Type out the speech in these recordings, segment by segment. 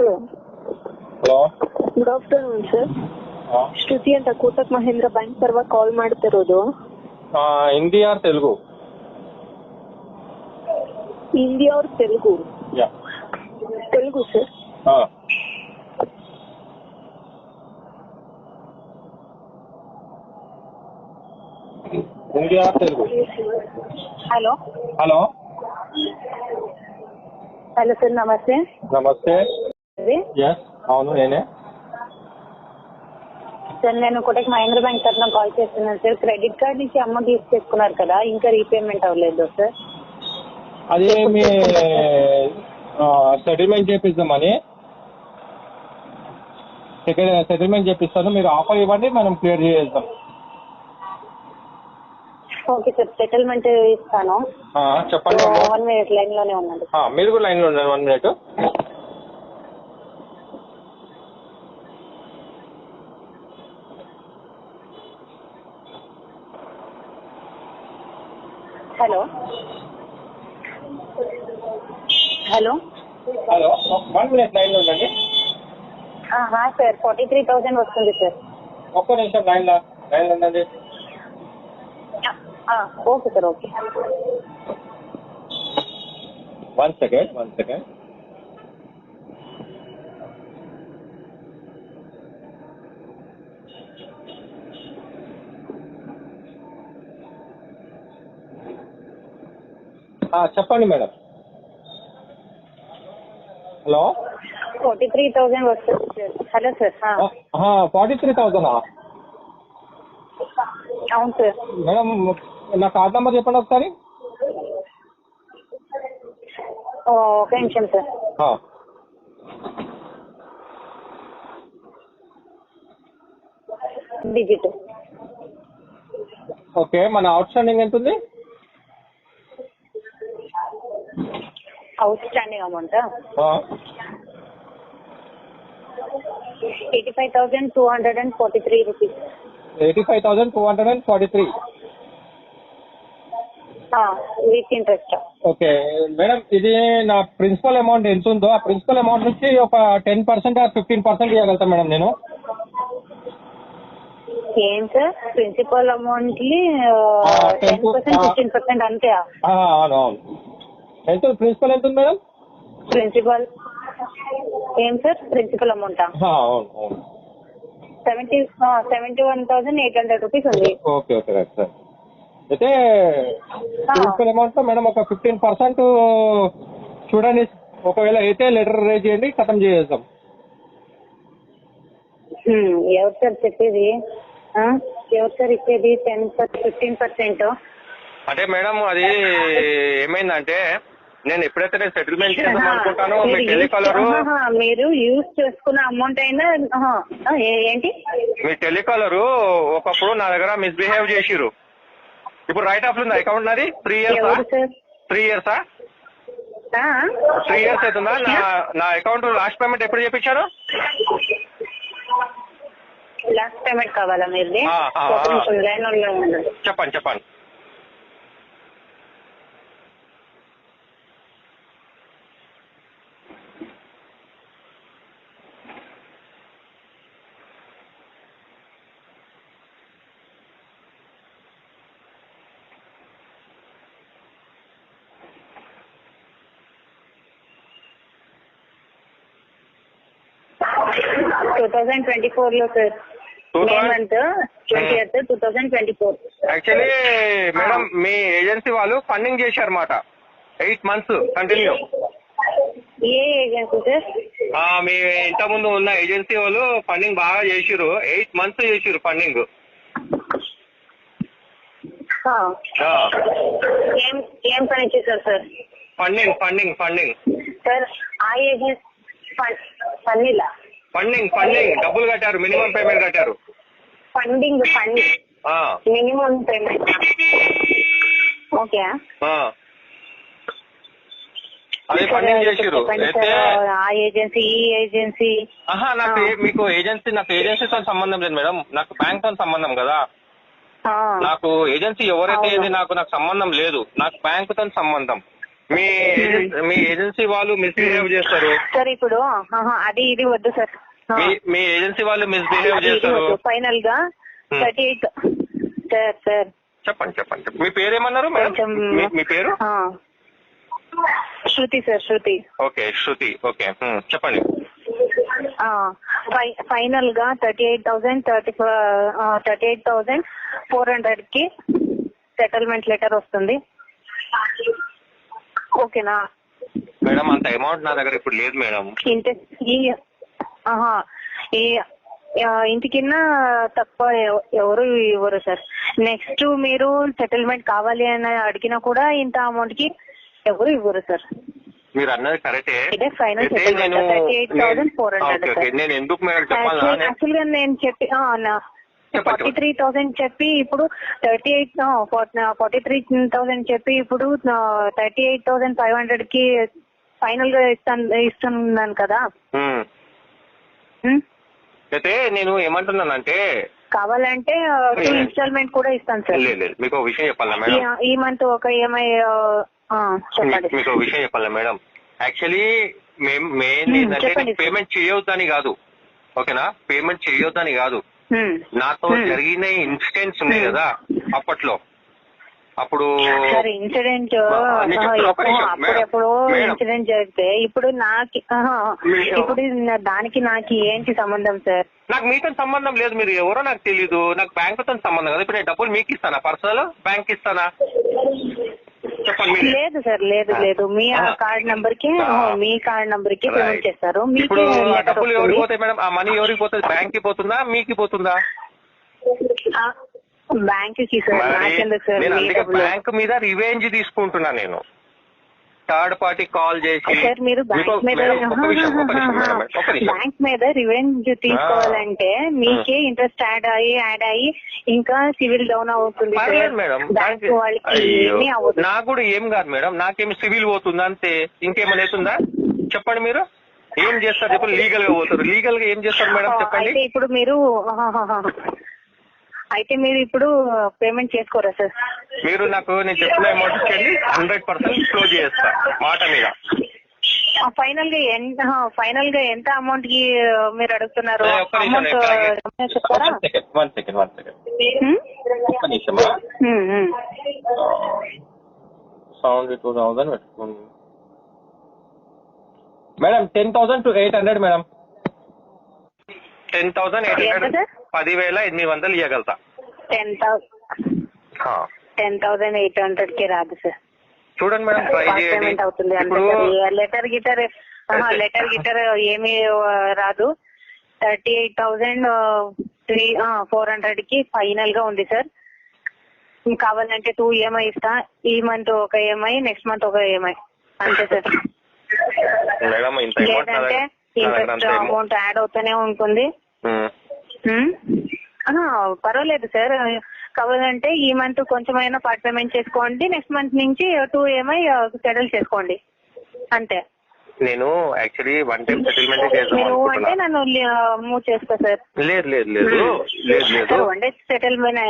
Hello. Hello. Good afternoon, sir. ಶ್ರುತಿ ಅಂತ Kotak Mahindra bank ಪರವಾಗಿ ಕಾಲ್ ಮಾಡ್ತಿರೋದು ಆ, ಹಿಂದಿ ಆರ್ ತೆಲುಗು ಇಂಡಿಯಾ ಅವ್ರ ತೆಲುಗು ಯಾ ತೆಲುಗು ಸರ್ ಹಾ Hindi or Telugu hello hello hello sir namaste namaste yes అవును నేనే. సార్ నేను కోటక్ మహేంద్ర బ్యాంక్ తరఫున కాల్ చేస్తున్నాను సార్. క్రెడిట్ కార్డ్ నుంచి అమౌంట్ తీసుకెట్టుకున్నారు కదా ఇంకా రీపేమెంట్ అవ్వలేదు సార్. అది మీ సెటిల్మెంట్ చేపిద్దామని. సెటిల్మెంట్ చేపిస్తాను. మీరు ఆఫర్ ఇవ్వండి మనం క్లియర్ చేసేద్దాం. ఓకే సార్ సెటిల్మెంట్ ఇస్తాను. చెప్పండి. వన్ మినిట్ లైన్లోనే ఆ, మీరు కూడా లైన్లో ఉండండి one minute hello. Hello. Hello one minute లైన్లో ఉండండి. సార్ ఫార్టీ త్రీ థౌజండ్ వస్తుంది సార్. ఒక్క నిమిషం లైన్లో లైన్లో ఉండండి. Okay sir okay. One second one second. చెప్పండి madam. Hello? Forty three thousand వస్తుంది sir. Hello sir forty three థౌజండా? అవును సార్. మేడం నా కార్డ్ నెంబర్ చెప్పండి ఒకసారి. ఒక నిమిషం సార్. డిజిట్. ఓకే మన అవుట్ స్టాండింగ్ ఎంత ఉంది outstanding amount eighty five thousand two hundred and forty three rupees eighty five thousand two hundred and forty three with interest okay. Madam ఇది నా ప్రిన్సిపల్ అమౌంట్ ఎంత ఉందో ఆ ప్రిన్సిపల్ అమౌంట్ నుంచి ఒక ten percent or fifteen percent ఇవ్వగలుగుతాను madam నేను. ఏం sir principal అమౌంట్కి టెన్ పర్సెంట్. ఫిఫ్టీన్ పర్సెంట్ అంతే అవును అవును. ఎంత ప్రిన్సిపల్ ఎంత ఉంది మేడం? ప్రిన్సిపల్ ఏం సార్? ప్రిన్సిపల్ అమౌంటా ఆ, అవును అవును. Seventy seventy one thousand eight hundred rupees ఉంది. Okay okay right sir. అయితే ప్రిన్సిపల్ అమౌంట్లో మేడం ఒక ఫిఫ్టీన్ పర్సెంట్ చూడండి. ఒకవేళ అయితే లెటర్ రేజ్ చేయండి ఖతం చేసేద్దాం. ఎవరు సార్ చెప్పేది? ఎవరు సార్ ఇచ్చేది? టెన్ ఫిఫ్టీన్ పర్సెంట్ అంటే మేడం అది ఏమైందంటే నేను ఎప్పుడైతే నేను సెటిల్మెంట్ చేద్దాం అనుకుంటానో మీ మీరు టెలికాలరు మీరు యూజ్ చేసుకున్న అమౌంట్ అయినా ఏంటి? మీ టెలికాలరు ఒకప్పుడు నా దగ్గర మిస్బిహేవ్ చేసిరు ఇప్పుడు రైట్ ఆఫ్ ఉంది అకౌంట్ నాది? త్రీ ఇయర్సా త్రీ ఇయర్సా? త్రీ ఇయర్స్ అవుతుందా? నా నా అకౌంట్ లాస్ట్ పేమెంట్ ఎప్పుడు చేపించాను లాస్ట్ పేమెంట్ కావాలా ఉండండి. చెప్పండి చెప్పండి. టూ థౌజండ్ ట్వంటీ ఫోర్లో sir May month twenty eighth two thousand twenty four actually madam మీ ఏజెన్సీ వాళ్ళు ఫండింగ్ చేశారన్నమాట. ఎయిట్ మంత్స్ కంటిన్యూ ఏ ఏజెన్సీ సార్ మీ ఇంత ముందు ఉన్న ఏజెన్సీ వాళ్ళు ఫండింగ్ బాగా చేసిరు ఎయిట్ మంత్స్ చేసిరు ఫండింగ్. ఏం ఏం పని చేశారు sir funding funding funding sir ఆ ఏజెన్సీ ఫన్నీలా ఫండింగ్ ఫండింగ్ డబ్బులు కట్టారు మినిమం పేమెంట్ కట్టారు. ఫండింగ్ ఫండ్ ఆ, మినిమం పేమెంట్ ఓకే ఆ. అది ఫండింగ్ చేసిరు అయితే ఆ ఏజెన్సీ ఈ ఏజెన్సీ ఆహా నాకు మీకు ఏజెన్సీ నాకు ఏజెన్సీతో సంబంధం లేదు మేడం. నాకు బ్యాంక్తో సంబంధం కదా. నాకు ఏజెన్సీ ఎవరైతే నాకు నాకు సంబంధం లేదు. నాకు బ్యాంక్తో సంబంధం. మీ ఏజెన్- మీ ఏజెన్సీ వాళ్ళు మిస్బిహేవ్ చేస్తారు. సార్ ఇప్పుడు అది ఇది వద్దు సార్. మీ మీ ఏజెన్సీ వాళ్ళు మిస్బిహేవ్ చేస్తారు. ఫైనల్గా Hmm. Thirty eight sir sir. చెప్పండి చెప్పండి. మీ పేరు ఏమన్నారు మేడం మీ- మీ పేరు. Shruti sir Shruti. Okay Shruti. Okay చెప్పండి. ఫైనల్గా thirty eight thousand thirty thirty eight thousand four హండ్రెడ్కి సెటిల్మెంట్ లెటర్ వస్తుంది. ఓకేనా? మేడం అంత అమౌంట్ నా దగ్గర ఇప్పుడు లేదు మేడం. ఇంటి ఆహా, ఈ ఇంటికిన్న తక్కువ ఎవ- ఎవరు ఇవ్వరు సార్. నెక్స్ట్ మీరు సెటిల్మెంట్ కావాలి అని అడిగినా కూడా ఇంత అమౌంట్కి ఎవరు ఇవ్వరు సార్. మీరు అన్నది కరెక్టే. నేను 38,400 ఓకే, ఓకే. సార్. నేను ఎందుకు మేడం చెప్పాలా నేను- యాక్చువల్గా నేను చెప్పి ఫార్టీ త్రీ థౌసండ్ చెప్పి ఇప్పుడు thirty eight forty three thousand చెప్పి ఇప్పుడు థర్టీ ఎయిట్ థౌసండ్ ఫైవ్ హండ్రెడ్కి ఫైనల్గా ఇస్తాను ఇస్తున్నాను కదా? అయితే నేను ఏమంటున్నానంటే కావాలంటే టూ. ఇన్స్టాల్మెంట్ కూడా ఇస్తాను సార్. లేదు లేదు. మీకు ఒక విషయం చెప్పాలా మేడం. ఈ- మంత్ ఒక ఈఎంఐ చెప్పండి. మీకు- ఒక విషయం చెప్పాలా మేడం. యాక్చువల్లీ మేము మెయిన్ ఏంటంటే. పేమెంట్ చేయొద్దని కాదు. ఓకేనా? పేమెంట్ చేయొద్దని కాదు. నాతో. జరిగిన ఇన్సిడెంట్స్ ఉన్నాయి. కదా అప్పట్లో అప్పుడు ఇన్సిడెంట్ ఆ, నేను చెప్తున్నా, ఒక్క నిమిషం. అప్పుడు మేడం, ఎప్పుడో మేడం. ఇన్సిడెంట్ జరిగితే ఇప్పుడు నాకు. ఇప్పుడు దానికి నాకు ఏంటి సంబంధం సార్ నాకు మీతో సంబంధం లేదు మీరు ఎవరో నాకు తెలీదు నాకు బ్యాంక్తో సంబంధం కదా ఇప్పుడు నేను డబ్బులు మీకు ఇస్తానా పర్సనల్ బ్యాంక్ ఇస్తానా లేదు సార్ లేదు లేదు. మీ. కార్డ్ నంబర్కి. మీ కార్డ్ నంబర్కి. పేమెంట్ చేస్తారు. ఇప్పుడు ఆ డబ్బులు ఎవరికి పోతాయి మేడం? ఆ మనీ ఎవరికి పోతుంది? బ్యాంక్కి పోతుందా? మీకు పోతుందా? బ్యాంక్కి సార్ బ్యాంక్ మీద రివెంజ్ తీసుకుంటున్నా నేను. థర్డ్ పార్టీ కాల్ చేసి సార్ మీరు బ్యాంక్ మీద. బ్యాంక్ మీద రివెంజ్ తీసుకోవాలంటే మీకే ఇంట్రెస్ట్ యాడ్ అయ్యి యాడ్ అయ్యి ఇంకా సివిల్ డౌన్ అవుతుంది మేడం. నాకు కూడా ఏం కాదు మేడం. నాకేమి సివిల్ పోతుందా అంతే. ఇంకేమైనా అవుతుందా? చెప్పండి మీరు. ఏం చేస్తారు? చెప్పండి. లీగల్గా పోతారు. లీగల్గా ఏం చేస్తారు మేడం? చెప్పండి. ఇప్పుడు మీరు. అయితే మీరు ఇప్పుడు పేమెంట్ చేసుకోరా సార్? మీరు నాకు నేను చెప్పిన అమౌంట్ ఇచ్చేయండి హండ్రెడ్ పర్సెంట్ క్లోజ్ చేస్తా మాట మీద. ఫైనల్గా ఎంత ఫైనల్గా ఎంత అమౌంట్కి మీరు అడుగుతున్నారు? అమౌంట్? చెప్తారా? One second one second. Sound two thousand పెట్టుకోండి madam ten thousand to eight hundred madam ten thousand eight hundred? పదివేల ఎనిమిది వందలు ఇవ్వగలుగుతా ten thousand. Ten thousand eight హండ్రెడ్కి రాదు సార్. చూడండి మేడం ట్రై చేయండి అవుతుంది లెటర్ గిటర్ లెటర్ గిటర్ ఏమీ రాదు. Thirty eight thousand three four హండ్రెడ్కి ఫైనల్గా ఉంది సార్. కావాలంటే టూ ఈఎంఐ ఇస్తా. ఈ మంత్ ఒక ఈఎంఐ నెక్స్ట్ మంత్ ఒక ఈఎంఐ. అంతే సార్. మేడం ఇంత అమౌంట్ ఇంట్రెస్ట్ అమౌంట్ యాడ్ అవుతూనే ఉంటుంది. హ్మ్? ఆహా, పర్వాలేదు సార్. కావాలంటే ఈ మంత్ కొంచెమైనా పార్ట్ పేమెంట్ చేసుకోండి నెక్స్ట్ మంత్ నుంచి టూ ఈఎంఐ సెటిల్ చేసుకోండి. అంతే. నేను యాక్చువల్లీ వన్ టైం సెటిల్మెంట్ అంటే నన్ను మూవ్ చేసుకో సార్. లేదు లేదు లేదు. లేదు లేదు. సార్ వన్ డే సెటిల్మెంట్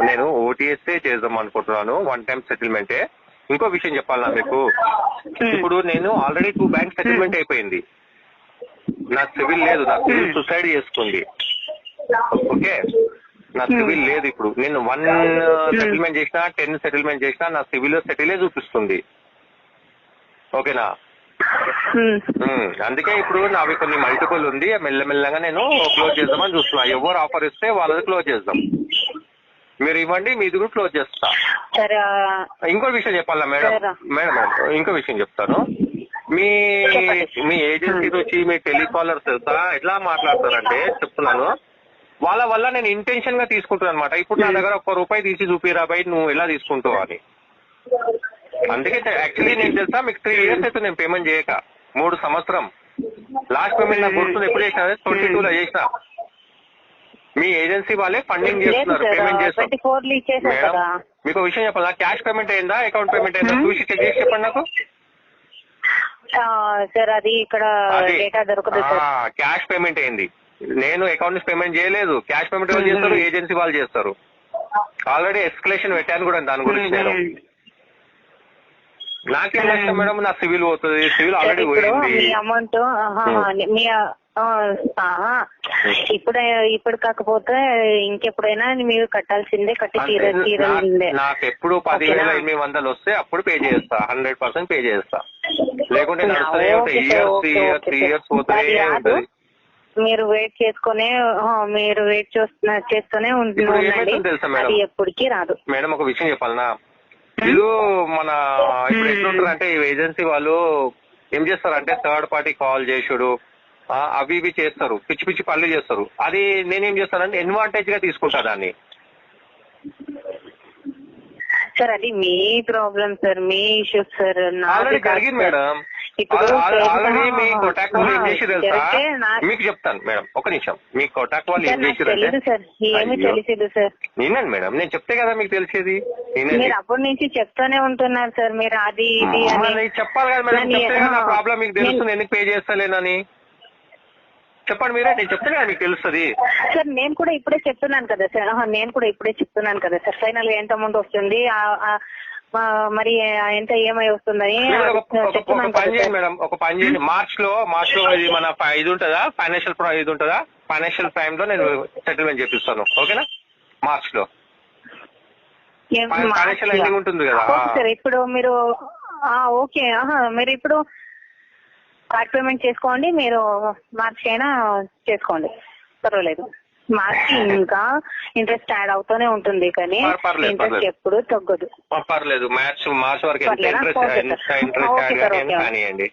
నేను ఓటీఎస్ చేద్దాం అనుకుంటున్నాను వన్ టైం సెటిల్మెంటే ఇంకో విషయం చెప్పాలా మీకు? ఇప్పుడు నేను ఆల్రెడీ టూ బ్యాంక్ సెటిల్మెంట్ అయిపోయింది. నా సివిల్ లేదు నా సివిల్ సూసైడ్ చేసుకుంది. ఓకే? నా సివిల్ లేదు ఇప్పుడు. నేను వన్ సెటిల్మెంట్ చేసినా టెన్ సెటిల్మెంట్ చేసినా నా సివిల్ సెటిలే చూపిస్తుంది. ఓకేనా? అందుకే ఇప్పుడు నావి కొన్ని మల్టిపుల్ ఉంది. మెల్లమెల్లగా నేను క్లోజ్ చేద్దామని చూస్తున్నా. ఎవరు ఆఫర్ ఇస్తే వాళ్ళది క్లోజ్ చేద్దాం. మీరు ఇవ్వండి మీది కూడా క్లోజ్ చేస్తా. ఇంకో విషయం చెప్పాలా. మేడం? మేడం, ఇంకో విషయం చెప్తాను. మీ. మీ ఏజెన్సీ వచ్చి మీ టెలికాలర్స్ ఎట్లా మాట్లాడతారంటే చెప్తున్నాను. వాళ్ళ వల్ల నేను ఇంటెన్షన్గా తీసుకుంటున్నాను అనమాట ఇప్పుడు నా దగ్గర ఒక్క రూపాయి తీసి చూపిరా బయట నువ్వు ఎలా తీసుకుంటావు అని. అందుకే యాక్చువల్లీ నేను తెలుసా మీకు త్రీ ఇయర్స్ అయితే నేను పేమెంట్ చేయక. మూడు సంవత్సరం. లాస్ట్ పేమెంట్ నాకు గుర్తుంది ఎప్పుడు చేసిన ట్వంటీ టూ లో చేసిన. మీ ఏజెన్సీ వాళ్ళే ఫండింగ్ చేస్తున్నారు పేమెంట్ చేస్తారు మీకు విషయం చెప్పాలా? క్యాష్ పేమెంట్ అయిందా? అకౌంట్ పేమెంట్ అయిందా? Hmm. చూసి చెక్ చేసి చెప్పండి నాకు. సార్ అది ఇక్కడ అది. డేటా దొరకదు సార్. క్యాష్ పేమెంట్ అయింది. నేను అకౌంట్ నుంచి పేమెంట్ చేయలేదు. క్యాష్ పేమెంట్ ఎవరు చేస్తారు? ఏజెన్సీ వాళ్ళు చేస్తారు. ఆల్రెడీ ఎస్కలేషన్ పెట్టాను కూడా దాని గురించి నేను. నాకేం నష్టం మేడం? నా సివిల్ పోతుంది. సివిల్ సార్, ఆల్రెడీ ఇప్పుడు పోయింది. మీ అమౌంట్ మీ ఆ, ఆహా. ఇప్పుడు ఇప్పుడు కాకపోతే ఇంకెప్పుడైనా మీరు కట్టాల్సిందే కట్టి తీర అంటే తీరాల్సిందే. నా- నాకు ఎప్పుడు పదివేల ఓకేనా? ఎనిమిది వందలు వస్తే అప్పుడు పే చేస్తా. హండ్రెడ్ పర్సెంట్ పే చేస్తా. లేకుంటే నడుస్తూనే ఉంటాయి ఇయర్స్ ఇయర్స్. ఇయర్స్ పోతూనే. ఉంటుంది. మీరు వెయిట్ చేసుకునే మీరు వెయిట్ చేస్తున్న చేస్తూనే ఉం- ఇప్పుడు ఉండండి ఏమైతుందో తెలుసా మేడం? అది ఎప్పటికీ రాదు. మేడం ఒక విషయం చెప్పాలనా? వీళ్ళు మన ఇప్పుడు ఎట్లుంటారు అంటే ఈ ఏజెన్సీ వాళ్ళు ఏం చేస్తారంటే థర్డ్ పార్టీ కాల్ చేసుడు అవి ఇవి చేస్తారు. పిచ్చి పిచ్చి పనులు చేస్తారు. అది నేనేం చేస్తానంటే అడ్వాంటేజ్గా తీసుకుంటా దాన్ని. సార్ అది మీ ప్రాబ్లం సార్ మీ ఇష్యూస్ సార్ ఆల్రెడీ జరిగింది. మేడం ఇప్పుడు ఆల్రెడీ మీ కొటాక్ వాళ్ళు ఏం చేసి తెలుసా? మీకు చెప్తాను మేడం ఒక నిమిషం. మీ కొటాక్ వాళ్ళు ఏం సార్ ఏమి. తెలియదు సార్. వినండి మేడం నేను చెప్తే కదా మీకు తెలిసేది. మీరు అప్పటి నుంచి చెప్తానే ఉంటున్నారు సార్. మీరు అది ఇది చెప్పాలి కదా మేడం ప్రాబ్లం మీకు తెలుస్తుంది. ఎందుకు పే చేస్తలేనని? చెప్పండి మీరే నేను చెప్తే కదా మీకు తెలుస్తుంది. సార్ నేను కూడా ఇప్పుడే చెప్తున్నాను కదా సార్. నేను కూడా ఇప్పుడే చెప్తున్నాను కదా సార్. ఫైనల్గా ఎంత అమౌంట్ వస్తుంది? మరి ఎంత ఈఎంఐ వస్తుందని మీరు ఒక- పని చేయండి మేడం. ఒక పని చేయండి. మార్చ్లో మార్చ్లో ఇది మన ఇది ఉంటుందా? ఫైనాన్షియల్ ఇది ఉంటుందా? ఫైనాన్షియల్ టైం లో నేను సెటిల్మెంట్ చేపిస్తాను. ఓకేనా? మార్చ్లో ఫైనాన్షియల్ ఉంటుంది కదా. సార్ ఇప్పుడు మీరు ఆ, ఓకే. మీరు ఇప్పుడు కార్డ్ పేమెంట్ చేసుకోండి మీరు మార్చి అయినా చేసుకోండి. పర్వాలేదు. మార్చి ఇంకా ఇంట్రెస్ట్ యాడ్ అవుతూనే ఉంటుంది కానీ పర్- పర్లేదు, ఇంట్రెస్ట్ పర్లేదు. ఎప్పుడు తగ్గదు. పర్లేదు. మార్చ్ మార్చ్ వరకు ఎంత పర్లేదా? ఇంట్రెస్ట్ ఓకే ఎంత sir. Interest okay add sir, కానీ ఓకే. కానివ్వండి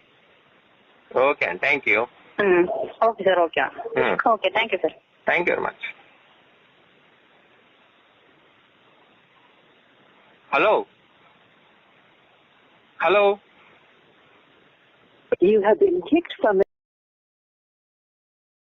ఓకే అండి. Thank you um, okay sir okay. Um. Okay thank you sir. Thank you very much hello hello You have been kicked from